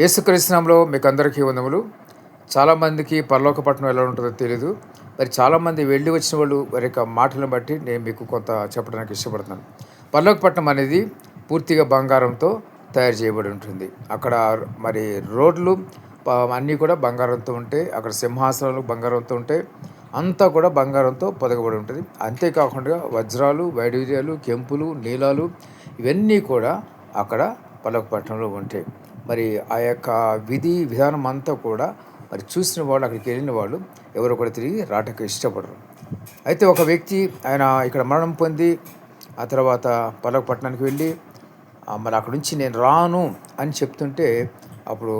యేసుక్రీస్తునామంలో మీకు అందరికీ వందములు. చాలామందికి పరలోక పట్టణం ఎలా ఉంటుందో తెలియదు మరి చాలామంది వెళ్ళి వచ్చిన వాళ్ళు వారి యొక్క మాటలను బట్టి నేను మీకు కొంత చెప్పడానికి ఇష్టపడుతున్నాను. పరలోక పట్టణం అనేది పూర్తిగా బంగారంతో తయారు చేయబడి ఉంటుంది. అక్కడ మరి రోడ్లు అన్నీ కూడా బంగారంతో ఉంటాయి. అక్కడ సింహాసనాలు బంగారంతో ఉంటాయి. అంతా కూడా బంగారంతో పొదగబడి ఉంటుంది. అంతేకాకుండా వజ్రాలు వైడూర్యాలు కెంపులు నీలాలు ఇవన్నీ కూడా అక్కడ పట్టణంలో ఉంటాయి. మరి ఆ యొక్క విధి విధానం అంతా కూడా మరి చూసిన వాళ్ళు అక్కడికి వెళ్ళిన వాళ్ళు ఎవరు కూడా తిరిగి రాటకు ఇష్టపడరు. అయితే ఒక వ్యక్తి ఆయన ఇక్కడ మరణం పొంది ఆ తర్వాత పట్టణానికి వెళ్ళి మరి అక్కడి నుంచి నేను రాను అని చెప్తుంటే అప్పుడు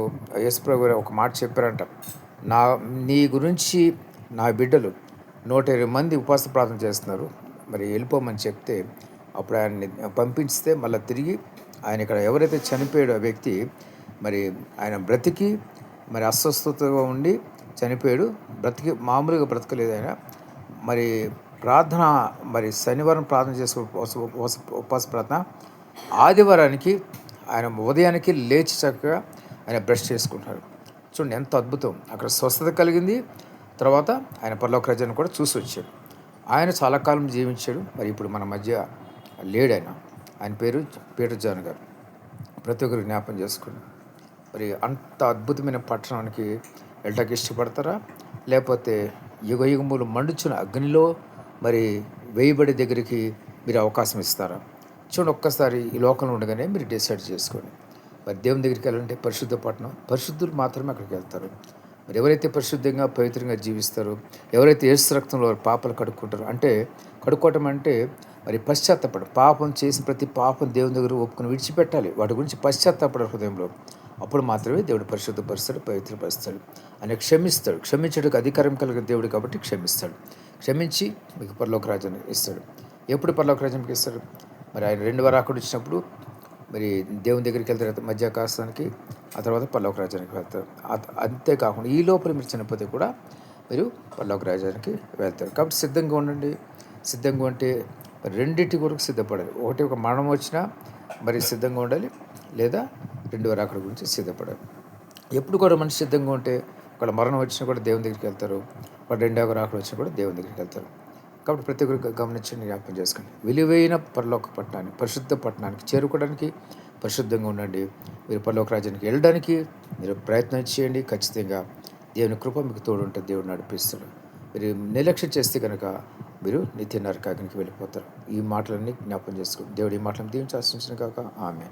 యేసుప్రభు గారు ఒక మాట చెప్పారంట. నా నీ గురించి నా బిడ్డలు నూట ఇరవై మంది ఉపవాస ప్రార్థన చేస్తున్నారు. మరి వెళ్ళిపోమని చెప్తే అప్పుడు ఆయన్ని పంపించితే మళ్ళీ తిరిగి ఆయన ఇక్కడ ఎవరైతే చనిపోయాడో వ్యక్తి మరి ఆయన బ్రతికి మరి అస్వస్థతగా ఉండి చనిపోయాడు. బ్రతికి మామూలుగా బ్రతకలేదు ఆయన. మరి ప్రార్థన మరి శనివారం ప్రార్థన చేసే ఉపవాస ఉపవాస ఉపవాస ప్రార్థన ఆదివారానికి ఆయన ఉదయానికి లేచి చక్కగా ఆయన బ్రష్ చేసుకుంటారు. చూడండి ఎంత అద్భుతం. అక్కడ స్వస్థత కలిగింది. తర్వాత ఆయన పర్లోక రాజ్యాన్ని కూడా చూసి వచ్చాడు. ఆయన చాలా కాలం జీవించాడు. మరి ఇప్పుడు మన మధ్య లేడు ఆయన. ఆయన పేరు పీటర్ జాన్ గారు. ప్రతి ఒక్కరు జ్ఞాపం చేసుకోండి మరి అంత అద్భుతమైన పట్టణానికి వెళ్ళటానికి ఇష్టపడతారా? లేకపోతే యుగ యుగములు మండుచున్న అగ్నిలో మరి వేయబడి దగ్గరికి మీరు అవకాశం ఇస్తారా? చూడండి ఒక్కసారి ఈ లోకంలో ఉండగానే మీరు డిసైడ్ చేసుకోండి. మరి దేవుని దగ్గరికి వెళ్ళాలంటే పరిశుద్ధ పట్టణం పరిశుద్ధులు మాత్రమే అక్కడికి వెళ్తారు. మరి ఎవరైతే పరిశుద్ధంగా పవిత్రంగా జీవిస్తారో ఎవరైతే ఏసు రక్తంలో వారి పాపాలు కడుక్కుంటారో అంటే కడుక్కోవటం అంటే మరి పశ్చాత్తపడ పాపం చేసిన ప్రతి పాపం దేవుని దగ్గర ఒప్పుకొని విడిచిపెట్టాలి. వాటి గురించి పశ్చాత్తాపడ హృదయంలో అప్పుడు మాత్రమే దేవుడు పరిశుద్ధపరుస్తాడు పవిత్రపరుస్తాడు. ఆయన క్షమిస్తాడు. క్షమించడానికి అధికారం కలిగిన దేవుడు కాబట్టి క్షమిస్తాడు. క్షమించి మీకు పరలోక రాజ్యాన్ని ఇస్తాడు. ఎప్పుడు పరలోక రాజ్యానికి ఇస్తాడు? మరి ఆయన రెండు వారు వచ్చినప్పుడు మరి దేవుని దగ్గరికి వెళ్తారు మధ్యాకాశానికి ఆ తర్వాత పల్లవ రాజ్యానికి వెళ్తారు. అంతేకాకుండా ఈ లోపల మీరు చనిపోతే కూడా మీరు పల్లవ రాజ్యానికి వెళ్తారు. కాబట్టి సిద్ధంగా ఉండండి. సిద్ధంగా ఉంటే రెండింటి కొరకు సిద్ధపడాలి. ఒకటి ఒక మరణం వచ్చినా మరి సిద్ధంగా ఉండాలి. లేదా రెండవ రాకడ గురించి సిద్ధపడాలి. ఎప్పుడు కూడా మనిషి సిద్ధంగా ఉంటే ఒకళ్ళ మరణం వచ్చినా కూడా దేవుని దగ్గరికి వెళ్తారు. వాడు రెండవ రాకడ వచ్చినా కూడా దేవుని దగ్గరికి వెళ్తారు. కాబట్టి ప్రతి ఒక్కరికి గమనించండి జ్ఞాపకం చేసుకోండి విలువైన పరలోక పట్టణానికి పరిశుద్ధ పట్టణానికి చేరుకోవడానికి పరిశుద్ధంగా ఉండండి. మీరు పరలోక రాజ్యానికి వెళ్ళడానికి మీరు ప్రయత్నం చేయండి. ఖచ్చితంగా దేవుని కృప మీకు తోడుంటే దేవుడు నడిపిస్తాడు. మీరు నిర్లక్ష్యం చేస్తే కనుక మీరు నిత్య నరకానికి వెళ్ళిపోతారు. ఈ మాటలన్నీ జ్ఞాపకం చేసుకోండి దేవుడు ఈ మాటలను దీవించి ఆశించిన కాక ఆమె